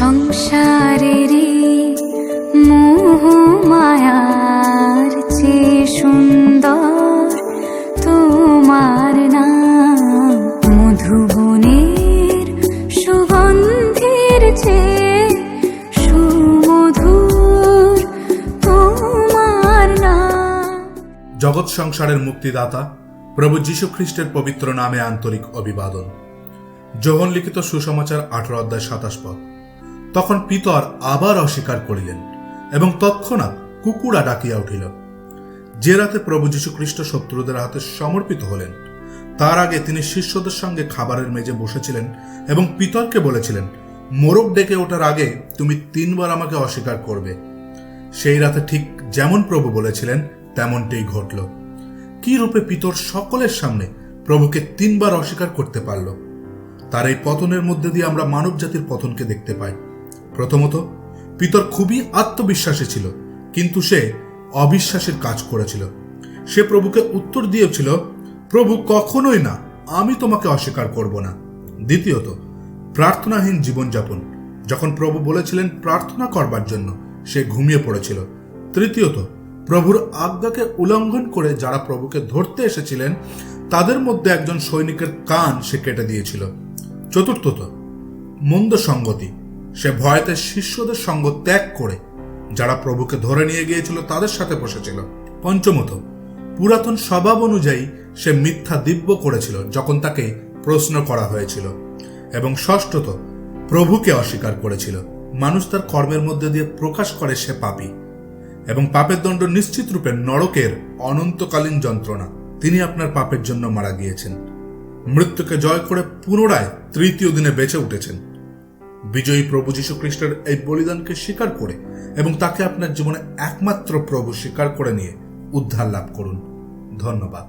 সংসারের মোহ মায়ার চেয়ে সুন্দর তোমার নাম। মধুবনের সুগন্ধের চেয়ে সুমধুর তোমার নাম। জগৎ সংসারের মুক্তিদাতা, প্রভু যীশু খ্রিস্টের পবিত্র নামে আন্তরিক অভিবাদন। যোহন লিখিত সুসমাচার আঠারো অধ্যায় সাতাশ পদ। তখন পিতর আবার অস্বীকার করিলেন, এবং তৎক্ষণাৎ কুকুরা ডাকিয়া উঠিল। যে রাতে প্রভু যীশু খ্রিস্ট শত্রুদের হাতে সমর্পিত হলেন, তার আগে তিনি শিষ্যদের সঙ্গে খাবারের মেজে বসেছিলেন এবং পিতরকে বলেছিলেন, মোরগ ডেকে ওঠার আগে তুমি তিনবার আমাকে অস্বীকার করবে। সেই রাতে ঠিক যেমন প্রভু বলেছিলেন, তেমনটাই ঘটল। কি রূপে পিতর সকলের সামনে প্রভুকে তিনবার অস্বীকার করতে পারল? তার এই পতনের মধ্যে দিয়ে আমরা মানব জাতির পতনকে দেখতে পাই। প্রথমত, পিতর খুবই আত্মবিশ্বাসী ছিল, কিন্তু সে অবিশ্বাসের কাজ করেছিল। সে প্রভুকে উত্তর দিয়েছিল, প্রভু, কখনোই না, আমি তোমাকে অস্বীকার করব না। দ্বিতীয়ত, প্রার্থনাহীন জীবনযাপন। যখন প্রভু বলেছিলেন প্রার্থনা করবার জন্য, সে ঘুমিয়ে পড়েছিল। তৃতীয়ত, প্রভুর আজ্ঞাকে উল্লঙ্ঘন করে যারা প্রভুকে ধরতে এসেছিলেন, তাদের মধ্যে একজন সৈনিকের কান সে কেটে দিয়েছিল। চতুর্থত মন্দ সঙ্গতি সে ভয়তে শিষ্যদের সঙ্গ ত্যাগ করে, যারা প্রভুকে ধরে নিয়ে গিয়েছিল তাদের সাথে বসেছিল। পঞ্চমত, পুরাতন স্বভাব অনুযায়ী সে মিথ্যা দিব্য করেছিল যখন তাকে প্রশ্ন করা হয়েছিল। এবং ষষ্ঠত, প্রভুকে অস্বীকার করেছিল। মানুষ তার কর্মের মধ্যে দিয়ে প্রকাশ করে সে পাপী। এবং পাপের দণ্ড নিশ্চিত রূপে নরকের অনন্তকালীন যন্ত্রণা। তিনি আপনার পাপের জন্য মারা গিয়েছেন। মৃত্যুকে জয় করে পুনরায় তৃতীয় দিনে বেঁচে উঠেছেন। বিজয়ী প্রভু যীশু খ্রিস্টের এই বলিদানকে স্বীকার করে এবং তাকে আপনার জীবনে একমাত্র প্রভু স্বীকার করে নিয়ে উদ্ধার লাভ করুন। ধন্যবাদ।